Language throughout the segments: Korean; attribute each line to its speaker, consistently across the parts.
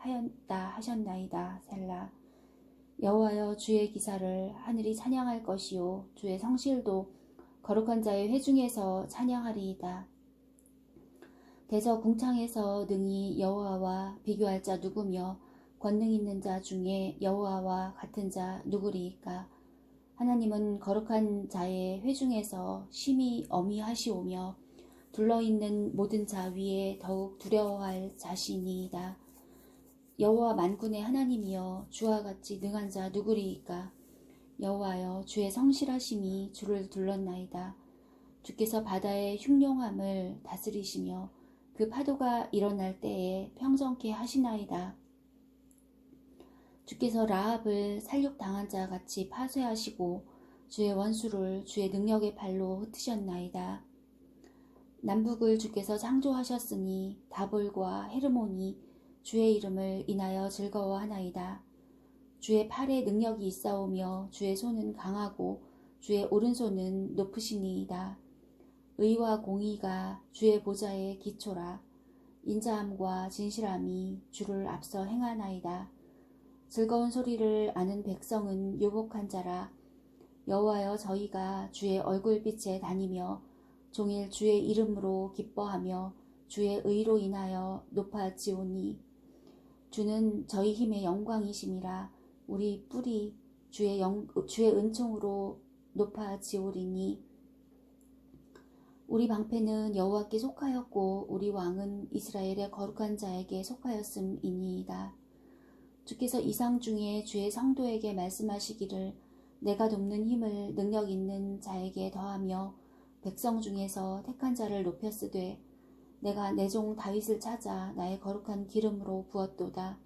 Speaker 1: 하였다 하셨나이다 셀라. 여호와여 주의 기사를 하늘이 찬양할 것이요 주의 성실도 거룩한 자의 회중에서 찬양하리이다. 대저 궁창에서 능히 여호와와 비교할 자 누구며 권능 있는 자 중에 여호와와 같은 자 누구리이까? 하나님은 거룩한 자의 회중에서 심히 어미하시오며 둘러있는 모든 자 위에 더욱 두려워할 자신이다. 여호와 만군의 하나님이여 주와 같이 능한 자 누구리이까 여호와여 주의 성실하심이 주를 둘렀나이다. 주께서 바다의 흉룡함을 다스리시며 그 파도가 일어날 때에 평정케 하시나이다. 주께서 라합을 살육당한 자 같이 파쇄하시고 주의 원수를 주의 능력의 발로 흩으셨나이다. 남북을 주께서 창조하셨으니 다볼과 헤르몬이 주의 이름을 인하여 즐거워하나이다. 주의 팔에 능력이 있사오며 주의 손은 강하고 주의 오른손은 높으시니이다. 의와 공의가 주의 보좌의 기초라. 인자함과 진실함이 주를 앞서 행하나이다. 즐거운 소리를 아는 백성은 유복한 자라. 여호와여 저희가 주의 얼굴빛에 다니며 종일 주의 이름으로 기뻐하며 주의 의로 인하여 높아지오니 주는 저희 힘의 영광이심이라 우리 뿔이 주의, 영, 주의 은총으로 높아지오리니 우리 방패는 여호와께 속하였고 우리 왕은 이스라엘의 거룩한 자에게 속하였음이니이다. 주께서 이상 중에 주의 성도에게 말씀하시기를 내가 돕는 힘을 능력 있는 자에게 더하며 백성 중에서 택한 자를 높였으되 내가 내 종 다윗을 찾아 나의 거룩한 기름으로 부었도다.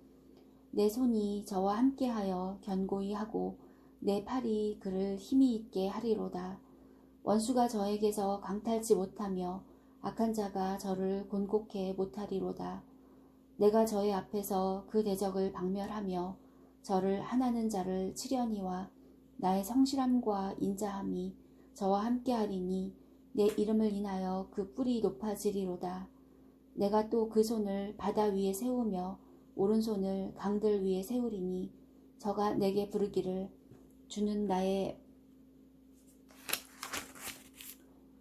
Speaker 1: 내 손이 저와 함께하여 견고히 하고 내 팔이 그를 힘이 있게 하리로다. 원수가 저에게서 강탈치 못하며 악한 자가 저를 곤곡해 못하리로다. 내가 저의 앞에서 그 대적을 박멸하며 저를 하나는 자를 치려니와 나의 성실함과 인자함이 저와 함께하리니 내 이름을 인하여 그 뿔이 높아지리로다. 내가 또 그 손을 바다 위에 세우며 오른손을 강들 위에 세우리니 저가 내게 부르기를 주는 나의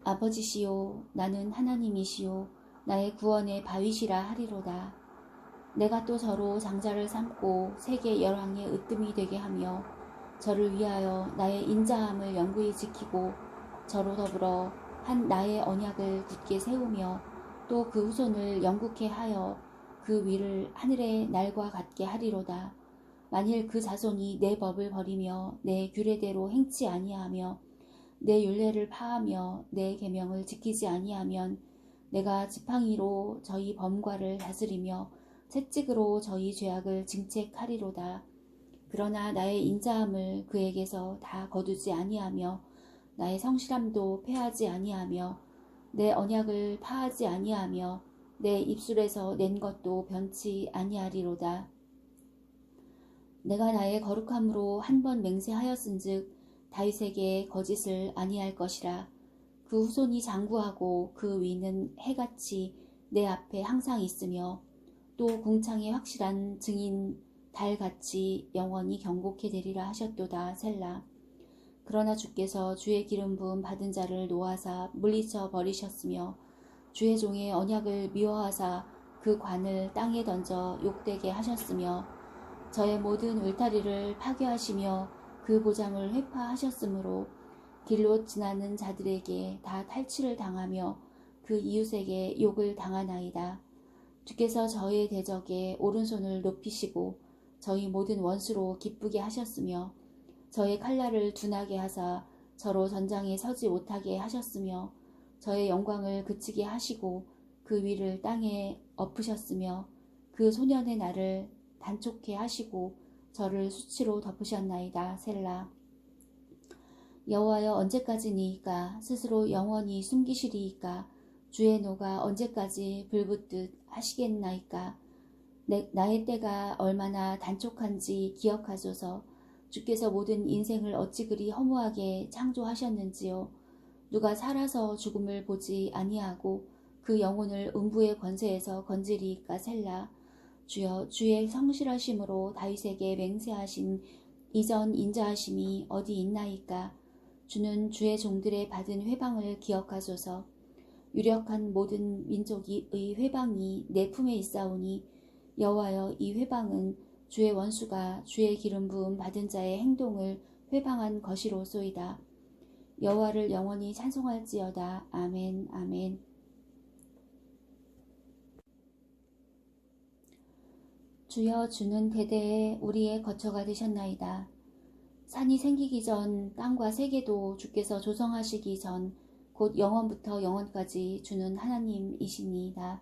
Speaker 1: 아버지시요 나는 하나님이시요 나의 구원의 바위시라 하리로다. 내가 또 저로 장자를 삼고 세계 열왕의 으뜸이 되게 하며 저를 위하여 나의 인자함을 영구히 지키고 저로 더불어 한 나의 언약을 굳게 세우며 또 그 후손을 영국케 하여 그 위를 하늘의 날과 같게 하리로다. 만일 그 자손이 내 법을 버리며 내 규례대로 행치 아니하며 내 율례를 파하며 내 계명을 지키지 아니하면 내가 지팡이로 저희 범과를 다스리며 채찍으로 저희 죄악을 징책하리로다. 그러나 나의 인자함을 그에게서 다 거두지 아니하며 나의 성실함도 패하지 아니하며 내 언약을 파하지 아니하며 내 입술에서 낸 것도 변치 아니하리로다. 내가 나의 거룩함으로 한 번 맹세하였은즉 다윗에게 거짓을 아니할 것이라. 그 후손이 장구하고 그 위는 해같이 내 앞에 항상 있으며 또 궁창의 확실한 증인 달같이 영원히 경고케 되리라 하셨도다 셀라. 그러나 주께서 주의 기름 부음 받은 자를 놓아사 물리쳐 버리셨으며 주의 종의 언약을 미워하사 그 관을 땅에 던져 욕되게 하셨으며 저의 모든 울타리를 파괴하시며 그 보장을 회파하셨으므로 길로 지나는 자들에게 다 탈취를 당하며 그 이웃에게 욕을 당하나이다. 주께서 저의 대적에 오른손을 높이시고 저희 모든 원수로 기쁘게 하셨으며 저의 칼날을 둔하게 하사 저로 전장에 서지 못하게 하셨으며 저의 영광을 그치게 하시고 그 위를 땅에 엎으셨으며 그 소년의 날을 단촉해 하시고 저를 수치로 덮으셨나이다. 셀라. 여호와여 언제까지니이까 스스로 영원히 숨기시리이까 주의 노가 언제까지 불붙듯 하시겠나이까 내, 나의 때가 얼마나 단촉한지 기억하소서 주께서 모든 인생을 어찌 그리 허무하게 창조하셨는지요? 누가 살아서 죽음을 보지 아니하고 그 영혼을 음부의 권세에서 건지리이까 셀라? 주여 주의 성실하심으로 다윗에게 맹세하신 이전 인자하심이 어디 있나이까? 주는 주의 종들의 받은 회방을 기억하소서. 유력한 모든 민족의 회방이 내 품에 있사오니 여호와여 이 회방은 주의 원수가 주의 기름 부음 받은 자의 행동을 회방한 것이로소이다. 여호와를 영원히 찬송할지어다. 아멘 아멘. 주여 주는 대대에 우리의 거처가 되셨나이다. 산이 생기기 전 땅과 세계도 주께서 조성하시기 전 곧 영원부터 영원까지 주는 하나님이시니이다.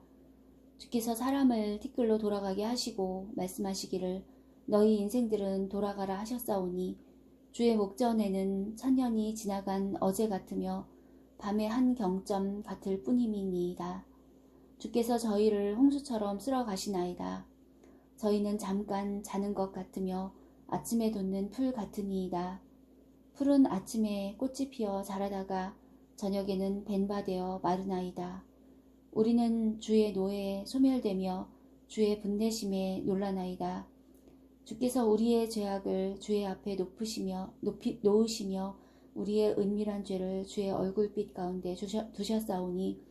Speaker 1: 주께서 사람을 티끌로 돌아가게 하시고 말씀하시기를 너희 인생들은 돌아가라 하셨사오니 주의 목전에는 천년이 지나간 어제 같으며 밤의 한 경점 같을 뿐임이니이다. 주께서 저희를 홍수처럼 쓸어 가시나이다. 저희는 잠깐 자는 것 같으며 아침에 돋는 풀 같으니이다. 풀은 아침에 꽃이 피어 자라다가 저녁에는 벤바되어 마르나이다. 우리는 주의 노예에 소멸되며 주의 분내심에 놀라나이다. 주께서 우리의 죄악을 주의 앞에 높으시며 높이 놓으시며 우리의 은밀한 죄를 주의 얼굴빛 가운데 두셨사오니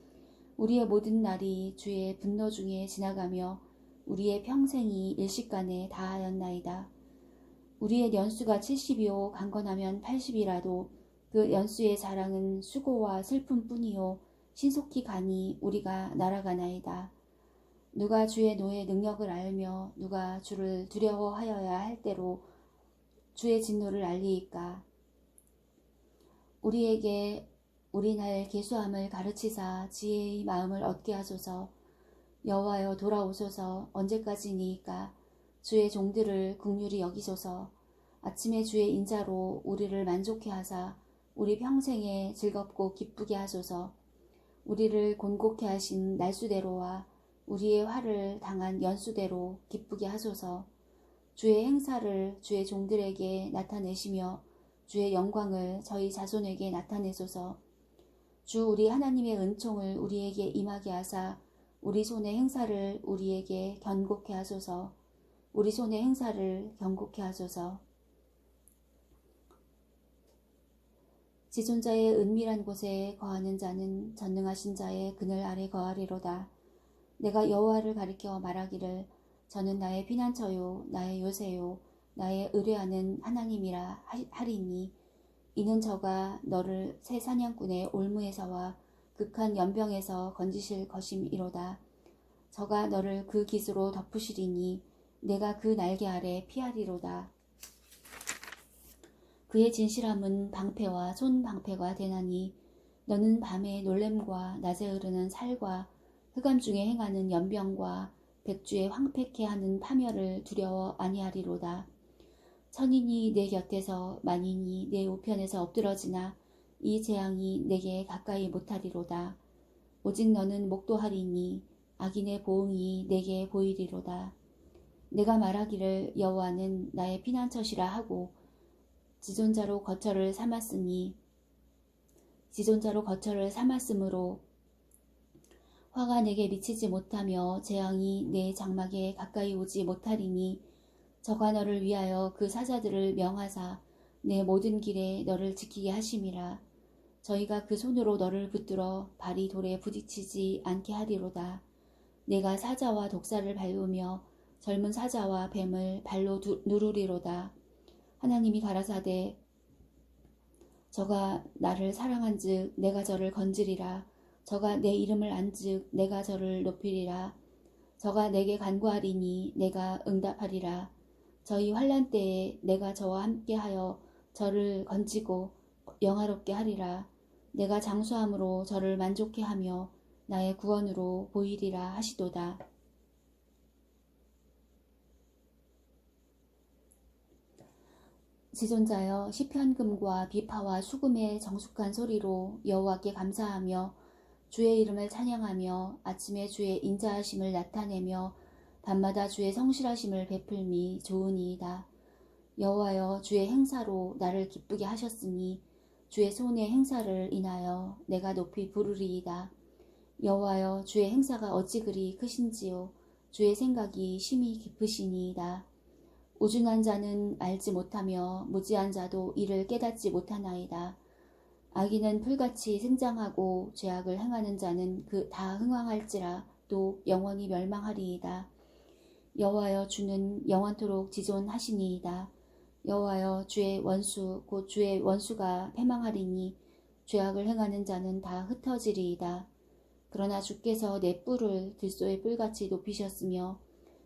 Speaker 1: 우리의 모든 날이 주의 분노 중에 지나가며 우리의 평생이 일시간에 다하였나이다. 우리의 연수가 70이요 강건하면 80이라도 그 연수의 자랑은 수고와 슬픔뿐이요 신속히 가니 우리가 날아가나이다. 누가 주의 노의 능력을 알며 누가 주를 두려워하여야 할 때로 주의 진노를 알리이까. 우리에게 우리날 계수함을 가르치사 지혜의 마음을 얻게 하소서. 여호와여 돌아오소서 언제까지니까 주의 종들을 국률이 여기소서 아침에 주의 인자로 우리를 만족해 하사 우리 평생에 즐겁고 기쁘게 하소서 우리를 곤곡해 하신 날수대로와 우리의 화를 당한 연수대로 기쁘게 하소서. 주의 행사를 주의 종들에게 나타내시며 주의 영광을 저희 자손에게 나타내소서. 주 우리 하나님의 은총을 우리에게 임하게 하사 우리 손의 행사를 우리에게 견고케 하소서. 우리 손의 행사를 견고케 하소서 지존자의 은밀한 곳에 거하는 자는 전능하신 자의 그늘 아래 거하리로다. 내가 여호와를 가리켜 말하기를 저는 나의 피난처요 나의 요새요 나의 의뢰하는 하나님이라 하리니 이는 저가 너를 새 사냥꾼의 올무에서와 극한 연병에서 건지실 것임이로다. 저가 너를 그 기수로 덮으시리니 내가 그 날개 아래 피하리로다. 그의 진실함은 방패와 손방패가 되나니 너는 밤에 놀램과 낮에 흐르는 살과 흑암 중에 행하는 연병과 백주에 황폐케 하는 파멸을 두려워 아니하리로다. 천인이 내 곁에서 만인이 내 우편에서 엎드러지나 이 재앙이 내게 가까이 못하리로다. 오직 너는 목도하리니 악인의 보응이 내게 보이리로다. 내가 말하기를 여호와는 나의 피난처시라 하고 지존자로 거처를 삼았으니 지존자로 거처를 삼았으므로 화가 내게 미치지 못하며 재앙이 내 장막에 가까이 오지 못하리니 저가 너를 위하여 그 사자들을 명하사 내 모든 길에 너를 지키게 하심이라. 저희가 그 손으로 너를 붙들어 발이 돌에 부딪히지 않게 하리로다. 내가 사자와 독사를 밟으며 젊은 사자와 뱀을 발로 두, 누르리로다 하나님이 가라사대 저가 나를 사랑한즉 내가 저를 건지리라. 저가 내 이름을 안즉 내가 저를 높이리라. 저가 내게 간구하리니 내가 응답하리라. 저희 환란 때에 내가 저와 함께하여 저를 건지고 영화롭게 하리라. 내가 장수함으로 저를 만족해 하며 나의 구원으로 보이리라 하시도다. 지존자여 시편금과 비파와 수금의 정숙한 소리로 여호와께 감사하며 주의 이름을 찬양하며 아침에 주의 인자하심을 나타내며 밤마다 주의 성실하심을 베풀미 좋으니이다. 여호와여 주의 행사로 나를 기쁘게 하셨으니 주의 손의 행사를 인하여 내가 높이 부르리이다. 여호와여 주의 행사가 어찌 그리 크신지요 주의 생각이 심히 깊으시니이다. 우준한 자는 알지 못하며 무지한 자도 이를 깨닫지 못하나이다. 악인은 풀같이 생장하고 죄악을 행하는 자는 그 다 흥왕할지라 또 영원히 멸망하리이다. 여호와여 주는 영원토록 지존하시니이다. 여호와여 주의 원수 곧 주의 원수가 패망하리니 죄악을 행하는 자는 다 흩어지리이다. 그러나 주께서 내 뿔을 들소의 뿔같이 높이셨으며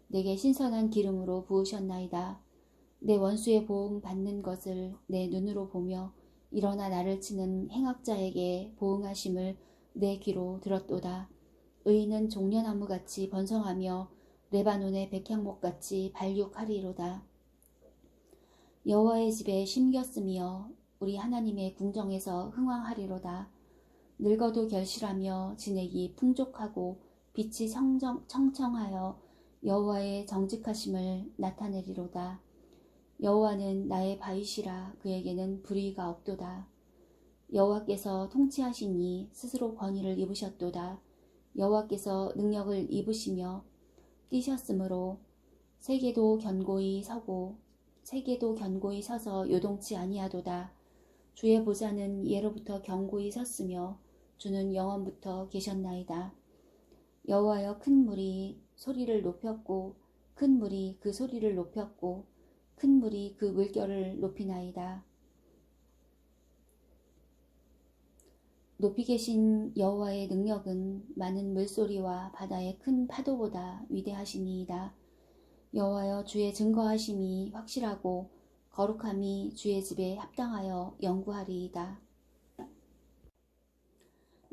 Speaker 1: 내게 신선한 기름으로 부으셨나이다. 내 원수의 보응 받는 것을 내 눈으로 보며 일어나 나를 치는 행악자에게 보응하심을 내 귀로 들었도다. 의인은 종려나무같이 번성하며 레바논의 백향목같이 발육하리로다. 여호와의 집에 심겼으며 우리 하나님의 궁정에서 흥왕하리로다. 늙어도 결실하며 진액이 풍족하고 빛이 청정, 청청하여 여호와의 정직하심을 나타내리로다. 여호와는 나의 바위시라 그에게는 불의가 없도다. 여호와께서 통치하시니 스스로 권위를 입으셨도다. 여호와께서 능력을 입으시며 뛰셨으므로 세계도 견고히 서고 세계도 견고히 서서 요동치 아니하도다. 주의 보좌는 예로부터 견고히 섰으며 주는 영원부터 계셨나이다. 여호와여 큰 물이 소리를 높였고 큰 물이 그 소리를 높였고 큰 물이 그 물결을 높이나이다. 높이 계신 여호와의 능력은 많은 물소리와 바다의 큰 파도보다 위대하시니이다. 여호와여 주의 증거하심이 확실하고 거룩함이 주의 집에 합당하여 영구하리이다.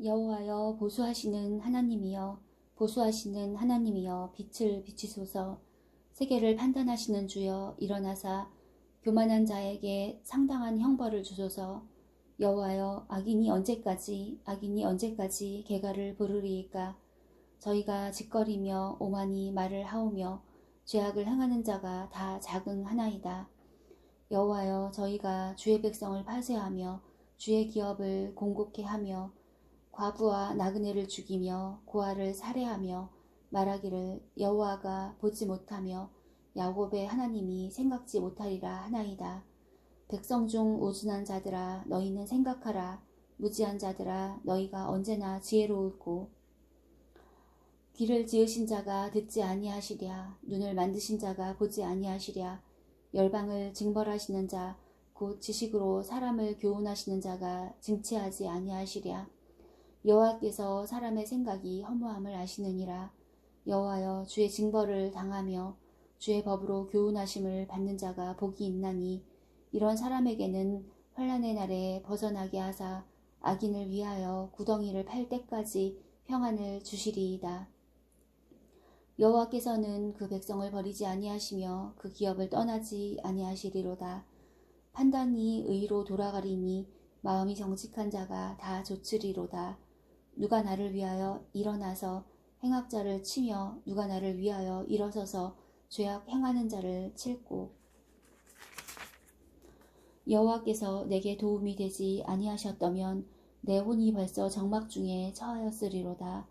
Speaker 1: 여호와여 보수하시는 하나님이여 보수하시는 하나님이여 빛을 비치소서. 세계를 판단하시는 주여 일어나사. 교만한 자에게 상당한 형벌을 주소서. 여호와여 악인이 언제까지 악인이 언제까지 개가를 부르리이까? 저희가 짓거리며 오만이 말을 하오며 죄악을 행하는 자가 다 자긍하나이다. 여호와여 저희가 주의 백성을 파쇄하며 주의 기업을 공곡해 하며 과부와 나그네를 죽이며 고아를 살해하며 말하기를 여호와가 보지 못하며 야곱의 하나님이 생각지 못하리라 하나이다. 백성 중 오준한 자들아 너희는 생각하라. 무지한 자들아 너희가 언제나 지혜로울고 귀를 지으신 자가 듣지 아니하시랴. 눈을 만드신 자가 보지 아니하시랴. 열방을 징벌하시는 자 곧 지식으로 사람을 교훈하시는 자가 증치하지 아니하시랴 여호와께서 사람의 생각이 허무함을 아시느니라 여호와여 주의 징벌을 당하며 주의 법으로 교훈하심을 받는 자가 복이 있나니 이런 사람에게는 환란의 날에 벗어나게 하사 악인을 위하여 구덩이를 팔 때까지 평안을 주시리이다. 여호와께서는 그 백성을 버리지 아니하시며 그 기업을 떠나지 아니하시리로다. 판단이 의로 돌아가리니 마음이 정직한 자가 다 조치리로다. 누가 나를 위하여 일어나서 행악자를 치며 누가 나를 위하여 일어서서 죄악 행하는 자를 칠고 여호와께서 내게 도움이 되지 아니하셨다면 내 혼이 벌써 정막 중에 처하였으리로다.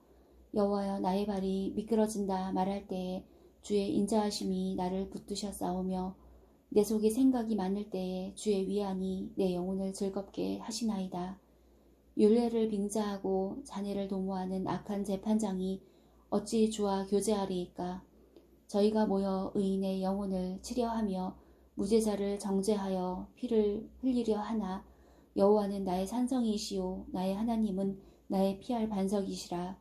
Speaker 1: 여호와여 나의 발이 미끄러진다 말할 때에 주의 인자하심이 나를 붙드셨사오며 내 속에 생각이 많을 때에 주의 위안이 내 영혼을 즐겁게 하시나이다. 율례를 빙자하고 자네를 도모하는 악한 재판장이 어찌 주와 교제하리이까? 저희가 모여 의인의 영혼을 치려하며 무죄자를 정죄하여 피를 흘리려 하나 여호와는 나의 산성이시오 나의 하나님은 나의 피할 반석이시라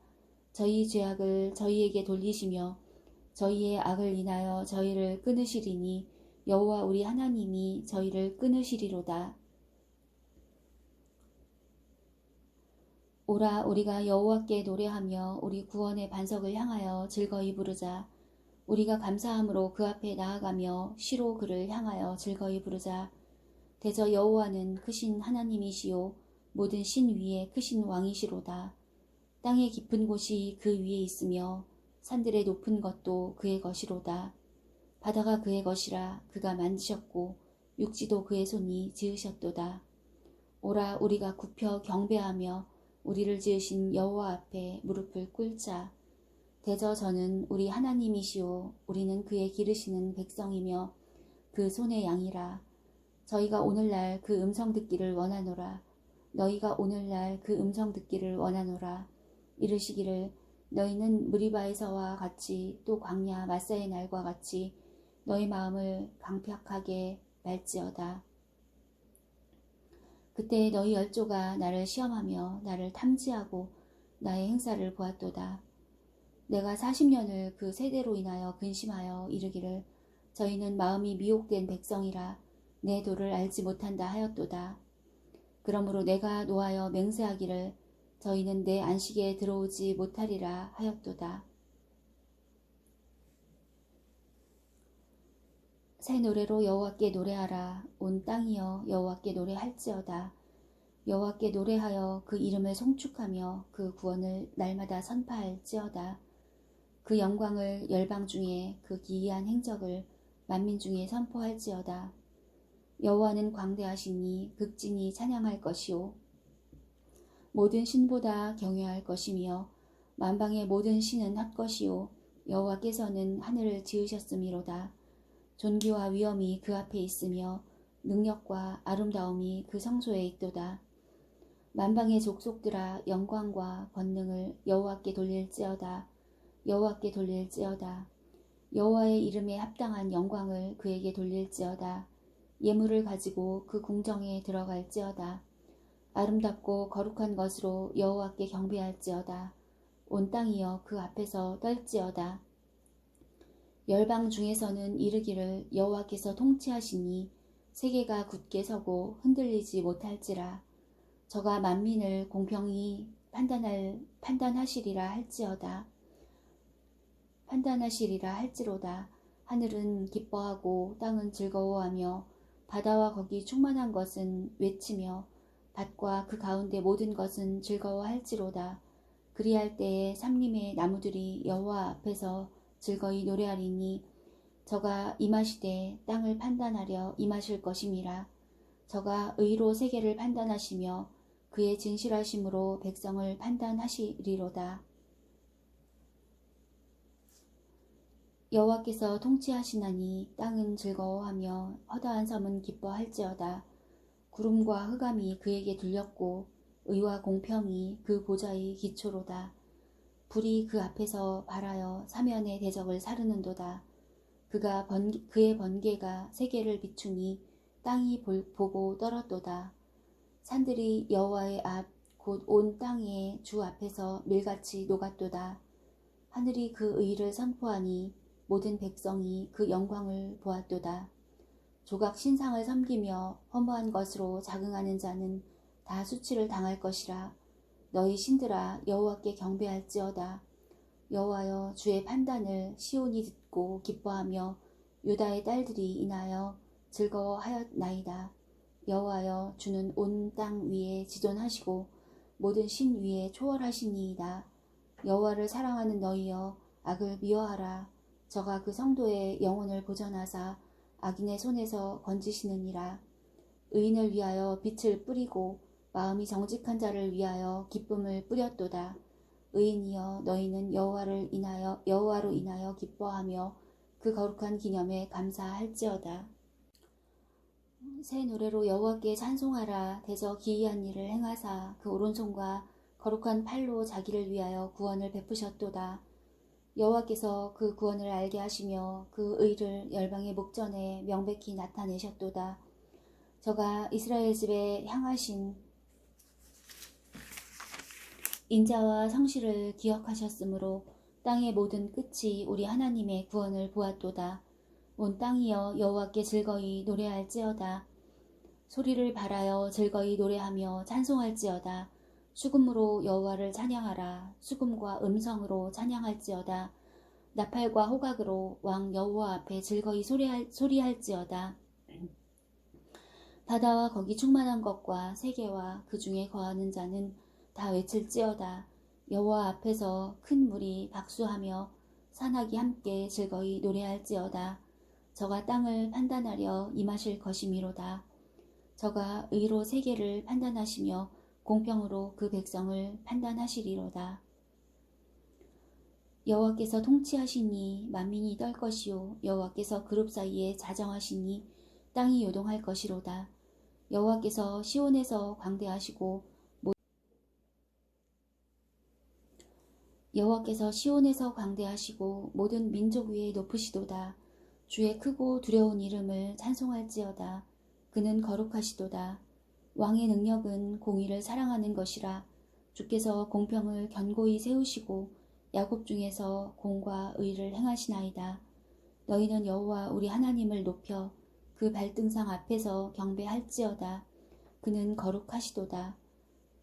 Speaker 1: 저희 죄악을 저희에게 돌리시며 저희의 악을 인하여 저희를 끊으시리니 여호와 우리 하나님이 저희를 끊으시리로다. 오라 우리가 여호와께 노래하며 우리 구원의 반석을 향하여 즐거이 부르자. 우리가 감사함으로 그 앞에 나아가며 시로 그를 향하여 즐거이 부르자. 대저 여호와는 크신 하나님이시요 모든 신 위에 크신 왕이시로다. 땅의 깊은 곳이 그 위에 있으며 산들의 높은 것도 그의 것이로다. 바다가 그의 것이라 그가 만드셨고 육지도 그의 손이 지으셨도다. 오라 우리가 굽혀 경배하며 우리를 지으신 여호와 앞에 무릎을 꿇자. 대저 저는 우리 하나님이시오 우리는 그의 기르시는 백성이며 그 손의 양이라. 저희가 오늘날 그 음성 듣기를 원하노라. 너희가 오늘날 그 음성 듣기를 원하노라. 이르시기를 너희는 무리바에서와 같이 또 광야 마사의 날과 같이 너희 마음을 강팍하게 말지어다. 그때 너희 열조가 나를 시험하며 나를 탐지하고 나의 행사를 보았도다. 내가 40년을 그 세대로 인하여 근심하여 이르기를 저희는 마음이 미혹된 백성이라 내 도를 알지 못한다 하였도다. 그러므로 내가 노하여 맹세하기를 저희는 내 안식에 들어오지 못하리라 하였도다. 새 노래로 여호와께 노래하라. 온 땅이여 여호와께 노래할지어다. 여호와께 노래하여 그 이름을 송축하며 그 구원을 날마다 선파할지어다. 그 영광을 열방 중에 그 기이한 행적을 만민 중에 선포할지어다. 여호와는 광대하시니 극진히 찬양할 것이요. 모든 신보다 경외할 것이며 만방의 모든 신은 헛것이요. 여호와께서는 하늘을 지으셨음이로다 존귀와 위엄이 그 앞에 있으며 능력과 아름다움이 그 성소에 있도다. 만방의 족속들아 영광과 권능을 여호와께 돌릴지어다. 여호와께 돌릴지어다. 여호와의 이름에 합당한 영광을 그에게 돌릴지어다. 예물을 가지고 그 궁정에 들어갈지어다. 아름답고 거룩한 것으로 여호와께 경배할지어다. 온 땅이여 그 앞에서 떨지어다. 열방 중에서는 이르기를 여호와께서 통치하시니 세계가 굳게 서고 흔들리지 못할지라. 저가 만민을 공평히 판단할 판단하시리라 할지어다. 판단하시리라 할지로다. 하늘은 기뻐하고 땅은 즐거워하며 바다와 거기 충만한 것은 외치며 밭과 그 가운데 모든 것은 즐거워할지로다. 그리할 때에 삼림의 나무들이 여호와 앞에서 즐거이 노래하리니 저가 임하시되 땅을 판단하려 임하실 것임이라 저가 의로 세계를 판단하시며 그의 진실하심으로 백성을 판단하시리로다. 여호와께서 통치하시나니 땅은 즐거워하며 허다한 섬은 기뻐할지어다. 구름과 흑암이 그에게 들렸고 의와 공평이 그 보좌의 기초로다. 불이 그 앞에서 발하여 사면의 대적을 사르는도다. 그가 번, 그의 번개가 세계를 비추니 땅이 볼, 보고 떨었도다. 산들이 여호와의 앞 곧 온 땅의 주 앞에서 밀같이 녹았도다. 하늘이 그 의를 선포하니 모든 백성이 그 영광을 보았도다. 조각 신상을 섬기며 허무한 것으로 자긍하는 자는 다 수치를 당할 것이라. 너희 신들아 여호와께 경배할지어다. 여호와여 주의 판단을 시온이 듣고 기뻐하며 유다의 딸들이 인하여 즐거워하였나이다. 여호와여 주는 온 땅 위에 지존하시고 모든 신 위에 초월하시니이다. 여호와를 사랑하는 너희여 악을 미워하라. 저가 그 성도의 영혼을 보전하사 악인의 손에서 건지시느니라. 의인을 위하여 빛을 뿌리고 마음이 정직한 자를 위하여 기쁨을 뿌렸도다. 의인이여 너희는 여호와를 인하여 여호와로 인하여 기뻐하며 그 거룩한 기념에 감사할지어다. 새 노래로 여호와께 찬송하라 대저 기이한 일을 행하사 그 오른손과 거룩한 팔로 자기를 위하여 구원을 베푸셨도다. 여호와께서 그 구원을 알게 하시며 그 의를 열방의 목전에 명백히 나타내셨도다. 저가 이스라엘 집에 향하신 인자와 성실을 기억하셨으므로 땅의 모든 끝이 우리 하나님의 구원을 보았도다. 온 땅이여 여호와께 즐거이 노래할지어다. 소리를 발하여 즐거이 노래하며 찬송할지어다. 수금으로 여호와를 찬양하라. 수금과 음성으로 찬양할지어다. 나팔과 호각으로 왕 여호와 앞에 즐거이 소리할, 소리할지어다. 바다와 거기 충만한 것과 세계와 그 중에 거하는 자는 다 외칠지어다. 여호와 앞에서 큰 물이 박수하며 산악이 함께 즐거이 노래할지어다. 저가 땅을 판단하려 임하실 것이미로다. 저가 의로 세계를 판단하시며 공평으로 그 백성을 판단하시리로다. 여호와께서 통치하시니 만민이 떨 것이요 여호와께서 그룹 사이에 자정하시니 땅이 요동할 것이로다. 여호와께서 시온에서 광대하시고 여호와께서 시온에서 광대하시고 모든 민족 위에 높으시도다. 주의 크고 두려운 이름을 찬송할지어다. 그는 거룩하시도다. 왕의 능력은 공의를 사랑하는 것이라. 주께서 공평을 견고히 세우시고 야곱 중에서 공과 의를 행하시나이다. 너희는 여호와 우리 하나님을 높여 그 발등상 앞에서 경배할지어다. 그는 거룩하시도다.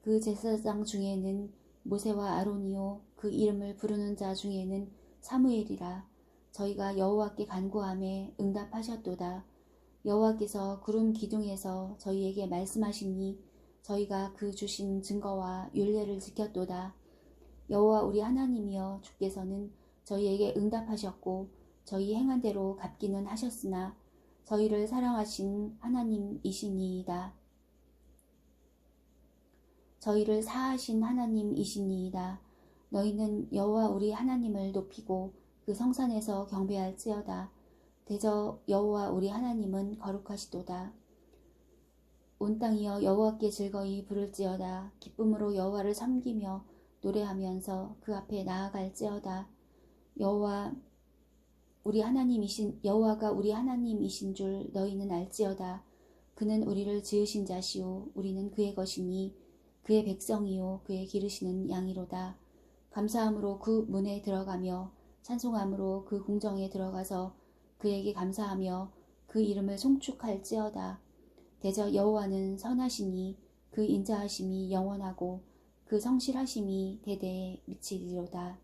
Speaker 1: 그 제사장 중에는 모세와 아론이요 그 이름을 부르는 자 중에는 사무엘이라 저희가 여호와께 간구함에 응답하셨도다. 여호와께서 구름 기둥에서 저희에게 말씀하시니 저희가 그 주신 증거와 율례를 지켰도다. 여호와 우리 하나님이여 주께서는 저희에게 응답하셨고 저희 행한 대로 갚기는 하셨으나 저희를 사랑하신 하나님이시니이다. 저희를 사하신 하나님이시니이다. 너희는 여호와 우리 하나님을 높이고 그 성산에서 경배할지어다. 대저 여호와 우리 하나님은 거룩하시도다. 온 땅이여 여호와께 즐거이 부를지어다. 기쁨으로 여호와를 섬기며 노래하면서 그 앞에 나아갈지어다. 여호와 우리 하나님이신 여호와가 우리 하나님이신 줄 너희는 알지어다. 그는 우리를 지으신 자시오 우리는 그의 것이니 그의 백성이요 그의 기르시는 양이로다. 감사함으로 그 문에 들어가며 찬송함으로 그 궁정에 들어가서 그에게 감사하며 그 이름을 송축할지어다. 대저 여호와는 선하시니 그 인자하심이 영원하고 그 성실하심이 대대에 미치리로다.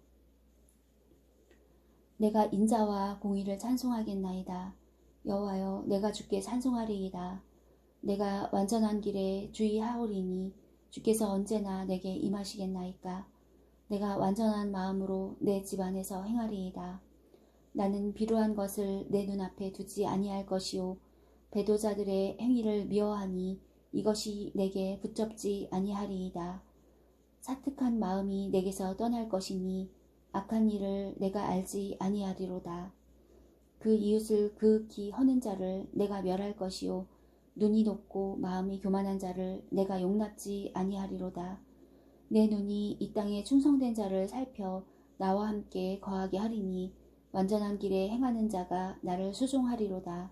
Speaker 1: 내가 인자와 공의를 찬송하겠나이다. 여호와여 내가 주께 찬송하리이다. 내가 완전한 길에 주의하오리니 주께서 언제나 내게 임하시겠나이까. 내가 완전한 마음으로 내 집안에서 행하리이다. 나는 비루한 것을 내 눈앞에 두지 아니할 것이요 배도자들의 행위를 미워하니 이것이 내게 붙잡지 아니하리이다. 사특한 마음이 내게서 떠날 것이니 악한 일을 내가 알지 아니하리로다. 그 이웃을 그윽히 허는 자를 내가 멸할 것이요 눈이 높고 마음이 교만한 자를 내가 용납지 아니하리로다. 내 눈이 이 땅에 충성된 자를 살펴 나와 함께 거하게 하리니 완전한 길에 행하는 자가 나를 수종하리로다.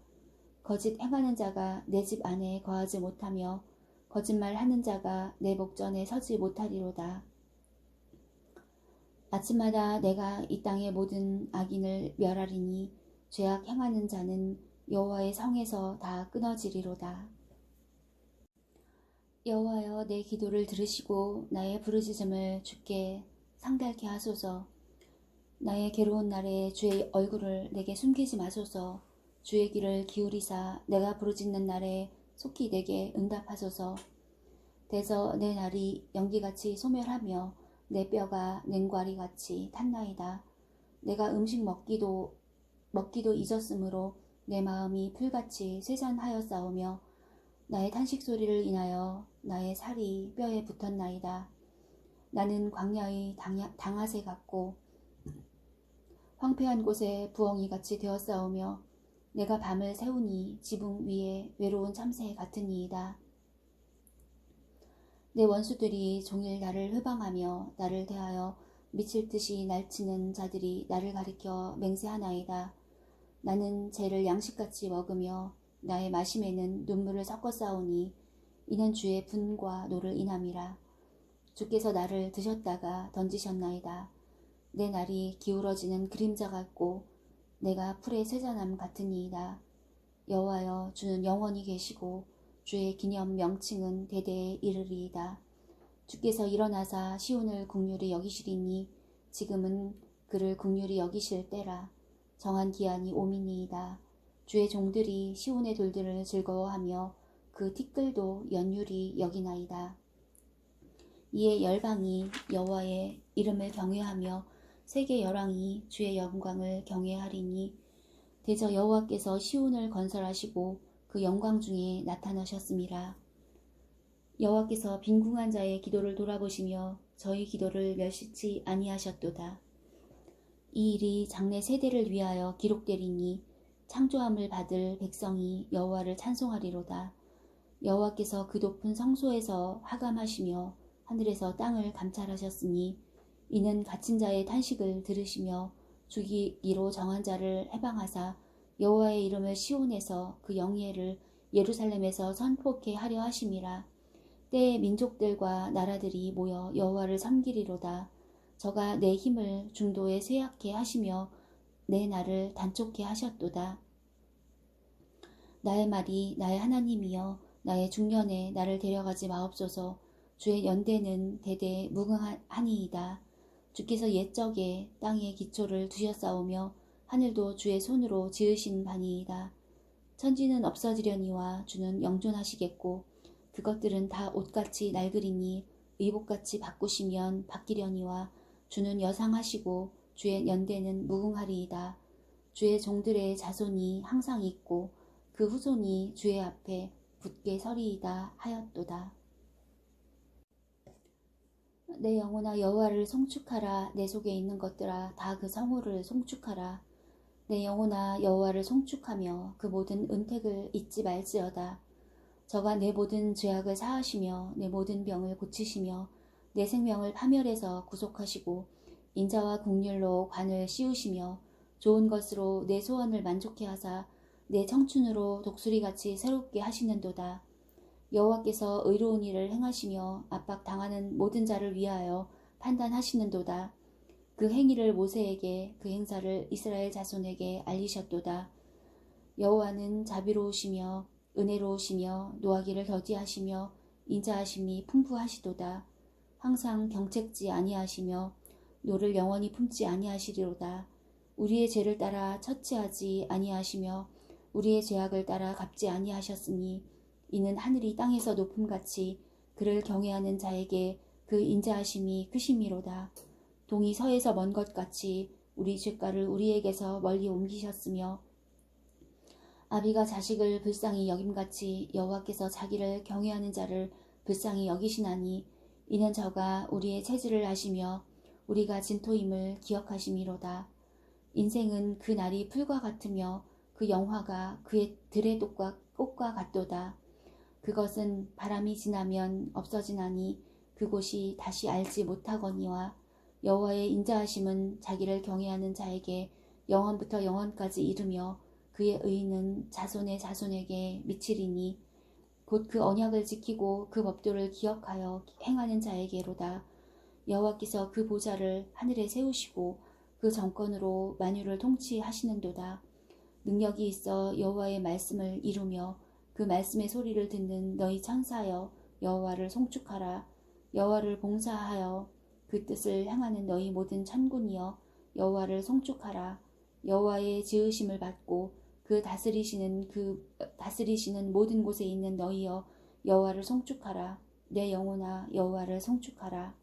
Speaker 1: 거짓 행하는 자가 내 집 안에 거하지 못하며 거짓말 하는 자가 내 목전에 서지 못하리로다. 아침마다 내가 이 땅의 모든 악인을 멸하리니 죄악 행하는 자는 여호와의 성에서 다 끊어지리로다. 여호와여 내 기도를 들으시고 나의 부르짖음을 주께 상달케 하소서. 나의 괴로운 날에 주의 얼굴을 내게 숨기지 마소서. 주의 귀를 기울이사 내가 부르짖는 날에 속히 내게 응답하소서. 대저 내 날이 연기같이 소멸하며 내 뼈가 냉과리같이 탔나이다. 내가 음식 먹기도 먹기도 잊었으므로 내 마음이 풀같이 쇠잔하였사오며 나의 탄식 소리를 인하여 나의 살이 뼈에 붙었나이다. 나는 광야의 당하새 같고 황폐한 곳에 부엉이 같이 되었사오며 내가 밤을 새우니 지붕 위에 외로운 참새 같으니이다. 내 원수들이 종일 나를 흐방하며 나를 대하여 미칠 듯이 날치는 자들이 나를 가리켜 맹세하나이다. 나는 죄를 양식같이 먹으며 나의 마심에는 눈물을 섞어 싸우니 이는 주의 분과 노를 인함이라. 주께서 나를 드셨다가 던지셨나이다. 내 날이 기울어지는 그림자 같고 내가 풀의 쇠잔함 같으니이다. 여호와여 주는 영원히 계시고 주의 기념 명칭은 대대에 이르리이다. 주께서 일어나사 시온을 국률이 여기시리니 지금은 그를 국률이 여기실 때라. 정한 기한이 오미니이다. 주의 종들이 시온의 돌들을 즐거워하며 그 티끌도 연율이 여기나이다. 이에 열방이 여호와의 이름을 경외하며 세계 열왕이 주의 영광을 경외하리니 대저 여호와께서 시온을 건설하시고 그 영광 중에 나타나셨습니다. 여호와께서 빈궁한 자의 기도를 돌아보시며 저희 기도를 멸시치 아니하셨도다. 이 일이 장래 세대를 위하여 기록되리니 창조함을 받을 백성이 여호와를 찬송하리로다. 여호와께서 그 높은 성소에서 하감하시며 하늘에서 땅을 감찰하셨으니 이는 갇힌 자의 탄식을 들으시며 죽이기로 정한 자를 해방하사 여호와의 이름을 시온에서 그 영예를 예루살렘에서 선포케 하려 하심이라. 때에 민족들과 나라들이 모여 여호와를 섬기리로다. 저가 내 힘을 중도에 쇠약해 하시며 내 날을 단촉해 하셨도다. 나의 말이 나의 하나님이여 나의 중년에 나를 데려가지 마옵소서 주의 연대는 대대 무궁하니이다. 주께서 옛적에 땅에 기초를 두셨사오며 하늘도 주의 손으로 지으신 바니이다. 천지는 없어지려니와 주는 영존하시겠고 그것들은 다 옷같이 낡으리니 의복같이 바꾸시면 바뀌려니와 주는 여상하시고 주의 연대는 무궁하리이다. 주의 종들의 자손이 항상 있고 그 후손이 주의 앞에 굳게 서리이다 하였도다. 내 영혼아 여호와를 송축하라 내 속에 있는 것들아 다 그 성호를 송축하라 내 영혼아 여호와를 송축하며 그 모든 은택을 잊지 말지어다 저가 내 모든 죄악을 사하시며 내 모든 병을 고치시며 내 생명을 파멸해서 구속하시고 인자와 국률로 관을 씌우시며 좋은 것으로 내 소원을 만족해 하사 내 청춘으로 독수리같이 새롭게 하시는도다. 여호와께서 의로운 일을 행하시며 압박 당하는 모든 자를 위하여 판단하시는도다. 그 행위를 모세에게 그 행사를 이스라엘 자손에게 알리셨도다. 여호와는 자비로우시며 은혜로우시며 노하기를 더디하시며 인자하심이 풍부하시도다. 항상 경책지 아니하시며 노를 영원히 품지 아니하시리로다. 우리의 죄를 따라 처치하지 아니하시며 우리의 죄악을 따라 갚지 아니하셨으니 이는 하늘이 땅에서 높음같이 그를 경외하는 자에게 그 인자하심이 크심이로다. 동이 서에서 먼 것 같이 우리 죄가를 우리에게서 멀리 옮기셨으며 아비가 자식을 불쌍히 여김같이 여호와께서 자기를 경외하는 자를 불쌍히 여기시나니 이는 저가 우리의 체질을 아시며 우리가 진토임을 기억하심이로다. 인생은 그 날이 풀과 같으며 그 영화가 그의 들의 꽃과, 꽃과 같도다. 그것은 바람이 지나면 없어지나니 그곳이 다시 알지 못하거니와 여호와의 인자하심은 자기를 경외하는 자에게 영원부터 영원까지 이르며 그의 의는 자손의 자손에게 미치리니 곧 그 언약을 지키고 그 법도를 기억하여 행하는 자에게로다. 여호와께서 그 보좌를 하늘에 세우시고 그 정권으로 만유를 통치하시는도다. 능력이 있어 여호와의 말씀을 이루며 그 말씀의 소리를 듣는 너희 천사여 여호와를 송축하라. 여호와를 봉사하여 그 뜻을 행하는 너희 모든 천군이여 여호와를 송축하라. 여호와의 지으심을 받고 그 다스리시는 그 다스리시는 모든 곳에 있는 너희여 여호와를 송축하라. 내 영혼아 여호와를 송축하라